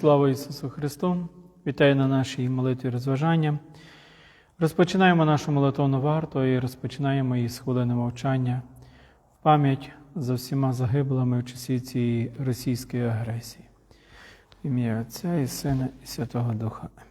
Слава Ісусу Христу! Вітаю на нашій молитві розважання. Розпочинаємо нашу молитовну варту і розпочинаємо її з хвилини мовчання в пам'ять за всіма загиблими в часі цієї російської агресії. В ім'я Отця і Сина і Святого Духа. Амінь.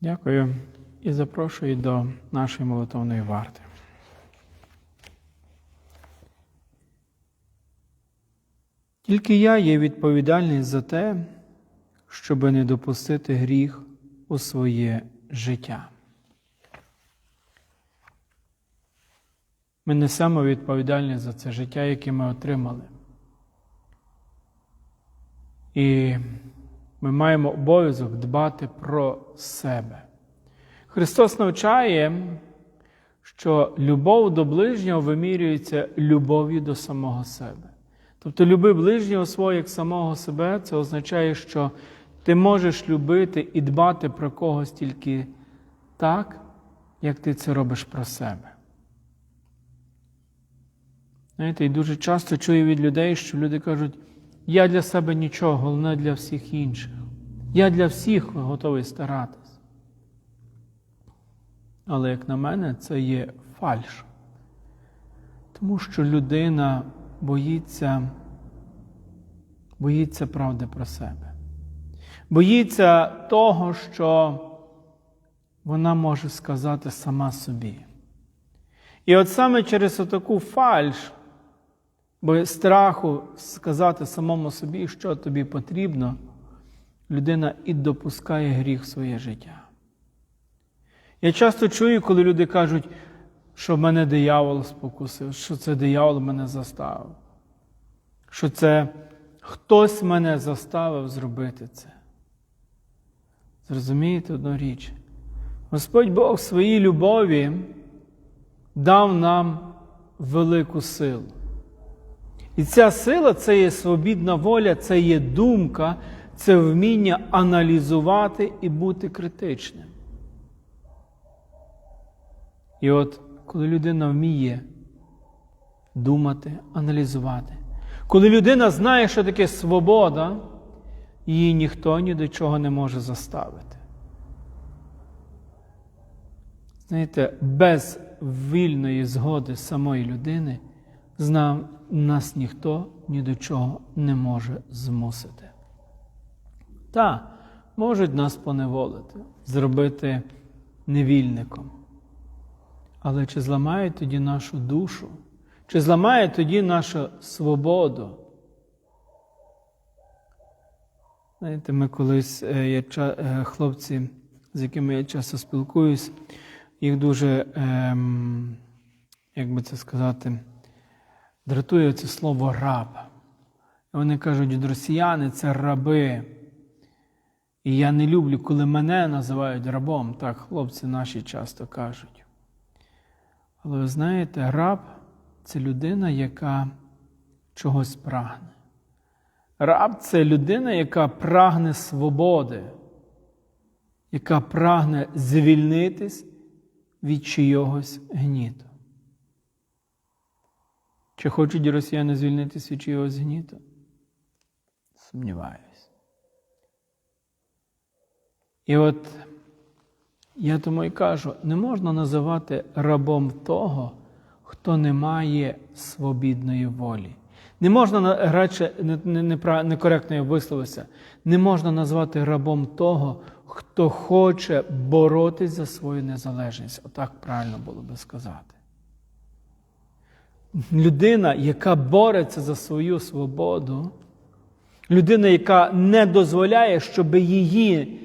Дякую і запрошую до нашої молитовної варти. Тільки я є відповідальний за те, щоб не допустити гріх у своє життя. Ми несемо відповідальність за це життя, яке ми отримали. І ми маємо обов'язок дбати про себе. Христос навчає, що любов до ближнього вимірюється любов'ю до самого себе. Тобто, люби ближнього свого як самого себе, це означає, що ти можеш любити і дбати про когось тільки так, як ти це робиш про себе. Знаєте, і дуже часто чую від людей, що люди кажуть, я для себе нічого, головне для всіх інших. Я для всіх готовий старатись. Але, як на мене, це є фальш. Тому що людина боїться, боїться правди про себе. Боїться того, що вона може сказати сама собі. І от саме через таку фальш, бо страху сказати самому собі, що тобі потрібно, людина і допускає гріх в своє життя. Я часто чую, коли люди кажуть, що мене диявол спокусив, що це диявол мене заставив, що це хтось мене заставив зробити це. Зрозумієте одну річ? Господь Бог в своїй любові дав нам велику силу. І ця сила це є свобідна воля, це є думка, це вміння аналізувати і бути критичним. І от коли людина вміє думати, аналізувати, коли людина знає, що таке свобода, її ніхто ні до чого не може заставити. Знаєте, без вільної згоди самої людини нас ніхто ні до чого не може змусити. Та, можуть нас поневолити, зробити невільником. Але чи зламають тоді нашу душу? Чи зламає тоді нашу свободу? Знаєте, ми колись є хлопці, з якими я часто спілкуюсь, їх дуже, ем, як би це сказати, дратує це слово раб. І Вони кажуть, росіяни це раби. І я не люблю, коли мене називають рабом, так хлопці наші часто кажуть. Але ви знаєте, раб це людина, яка чогось прагне. Раб це людина, яка прагне свободи, яка прагне звільнитись від чийогось гніту. Чи хочуть росіяни звільнитися від чийогось гніту? Сумніваюсь. І от я тому і кажу, не можна називати рабом того, хто не має свобідної волі. Не можна на- радше не- не- некоректно я висловився. Не можна назвати рабом того, хто хоче боротись за свою незалежність. Отак правильно було би сказати. Людина, яка бореться за свою свободу, людина, яка не дозволяє, щоб її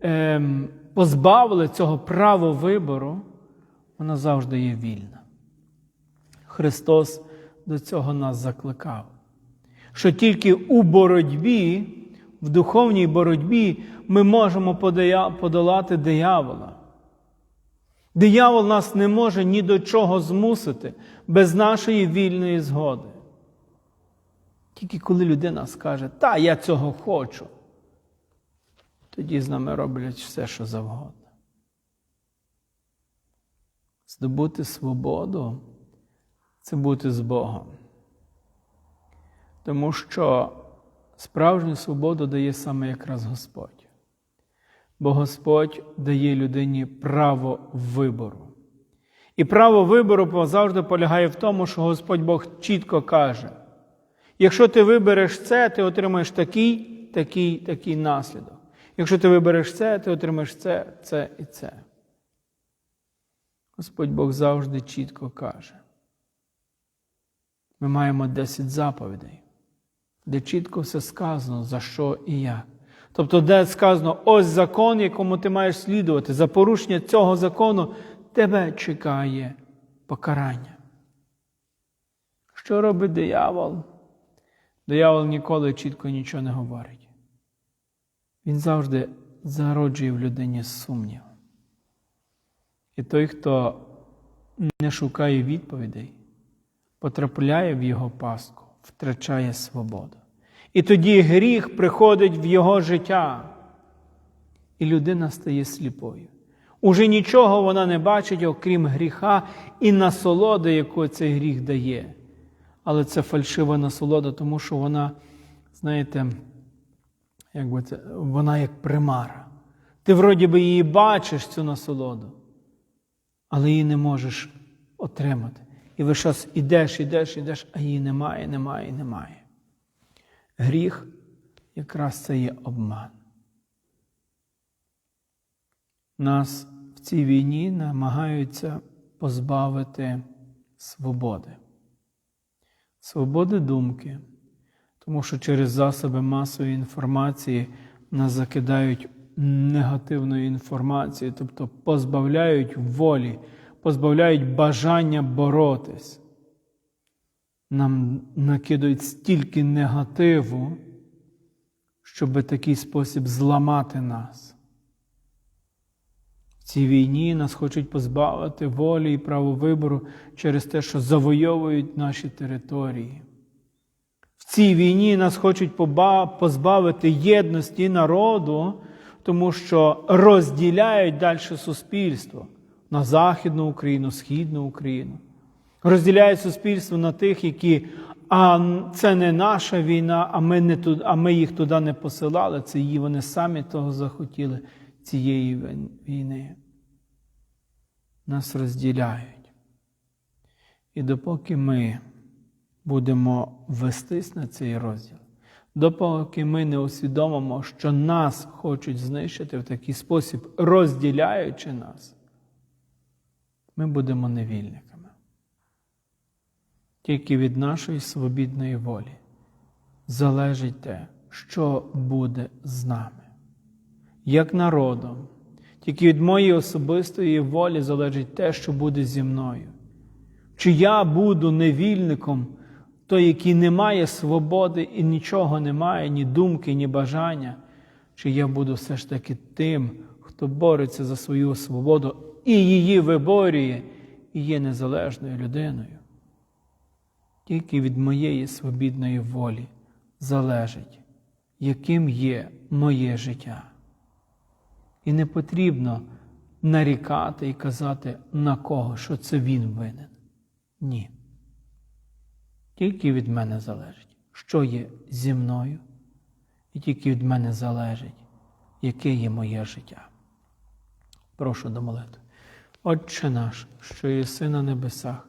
ем, позбавили цього права вибору, вона завжди є вільна. Христос до цього нас закликав. Що тільки у боротьбі, в духовній боротьбі, ми можемо подолати диявола. Диявол нас не може ні до чого змусити без нашої вільної згоди. Тільки коли людина скаже, та я цього хочу, тоді з нами роблять все, що завгодно. Здобути свободу це бути з Богом. Тому що справжню свободу дає саме якраз Господь. Бо Господь дає людині право вибору. І право вибору завжди полягає в тому, що Господь Бог чітко каже: якщо ти вибереш це, ти отримаєш такий, такий, такий наслідок. Якщо ти вибереш це, ти отримаєш це, це і це. Господь Бог завжди чітко каже. Ми маємо 10 заповідей, де чітко все сказано, за що і як. Тобто, де сказано, ось закон, якому ти маєш слідувати, за порушення цього закону тебе чекає покарання. Що робить диявол? Диявол ніколи чітко нічого не говорить. Він завжди зароджує в людині сумнів. І той, хто не шукає відповідей, потрапляє в його пастку, втрачає свободу. І тоді гріх приходить в його життя, і людина стає сліпою. Уже нічого вона не бачить, окрім гріха і насолоди, яку цей гріх дає. Але це фальшива насолода, тому що вона, знаєте, як би це, вона як примара. Ти вроді би її бачиш, цю насолоду, але її не можеш отримати. І весь час ідеш, ідеш, ідеш, а її немає, немає, немає. Гріх якраз це є обман. Нас в цій війні намагаються позбавити свободи. Свободи думки, тому що через засоби масової інформації нас закидають негативною інформацією, тобто позбавляють волі, позбавляють бажання боротись. Нам накидають стільки негативу, щоб такий спосіб зламати нас. В цій війні нас хочуть позбавити волі і права вибору через те, що завойовують наші території. В цій війні нас хочуть позбавити єдності народу, тому що розділяють далі суспільство на Західну Україну, Східну Україну. Розділяють суспільство на тих, які а це не наша війна, а ми не туди, а ми їх туди не посилали. Це її вони самі того захотіли цієї війни. Нас розділяють. І допоки ми будемо вестись на цей розділ, допоки ми не усвідомимо, що нас хочуть знищити в такий спосіб, розділяючи нас, ми будемо невільниками. Тільки від нашої свобідної волі залежить те, що буде з нами. Як народом, тільки від моєї особистої волі залежить те, що буде зі мною. Чи я буду невільником, той, який не має свободи і нічого не має, ні думки, ні бажання, чи я буду все ж таки тим, хто бореться за свою свободу і її виборює, і є незалежною людиною. Тільки від моєї свобідної волі залежить, яким є моє життя. І не потрібно нарікати і казати на кого, що це він винен. Ні. Тільки від мене залежить, що є зі мною, і тільки від мене залежить, яке є моє життя. Прошу до молитви. Отче наш, що єси на небесах,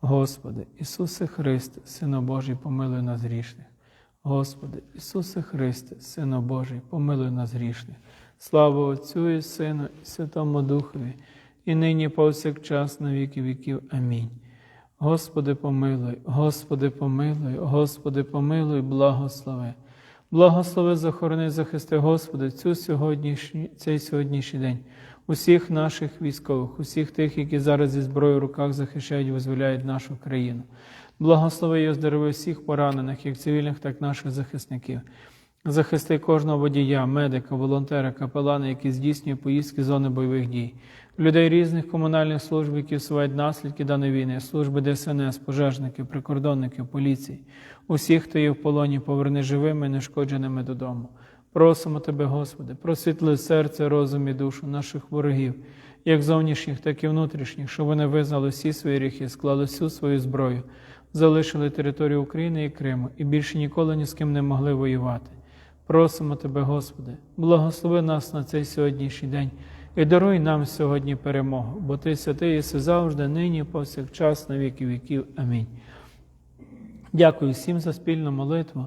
Господи, Ісусе Христе, Сину Божий, помилуй нас грішних. Господи, Ісусе Христе, Сину Божий, помилуй нас грішних. Слава Отцю і Сину, і Святому Духові, і нині повсякчас на віки віків. Амінь. Господи, помилуй, Господи, помилуй, Господи, помилуй, благослови. Благослови, захорони, захисти, Господи, цю сьогоднішню, цей сьогоднішній день, усіх наших військових, усіх тих, які зараз зі зброєю в руках захищають і визволяють нашу країну. Благослови і оздорови всіх поранених, як цивільних, так і наших захисників. Захисти кожного водія, медика, волонтера, капелана, які здійснює поїздки зони бойових дій, людей різних комунальних служб, які всувають наслідки даної війни, служби ДСНС, пожежників, прикордонників, поліції, усіх, хто є в полоні, поверни живими, нешкодженими додому. Просимо Тебе, Господи, просвітли серце, розум і душу наших ворогів, як зовнішніх, так і внутрішніх, щоб вони визнали всі свої гріхи, склали всю свою зброю, залишили територію України і Криму і більше ніколи ні з ким не могли воювати. Просимо Тебе, Господи, благослови нас на цей сьогоднішній день і даруй нам сьогодні перемогу, бо Ти святий єси завжди, нині, повсякчас, на віки віків. Амінь. Дякую всім за спільну молитву.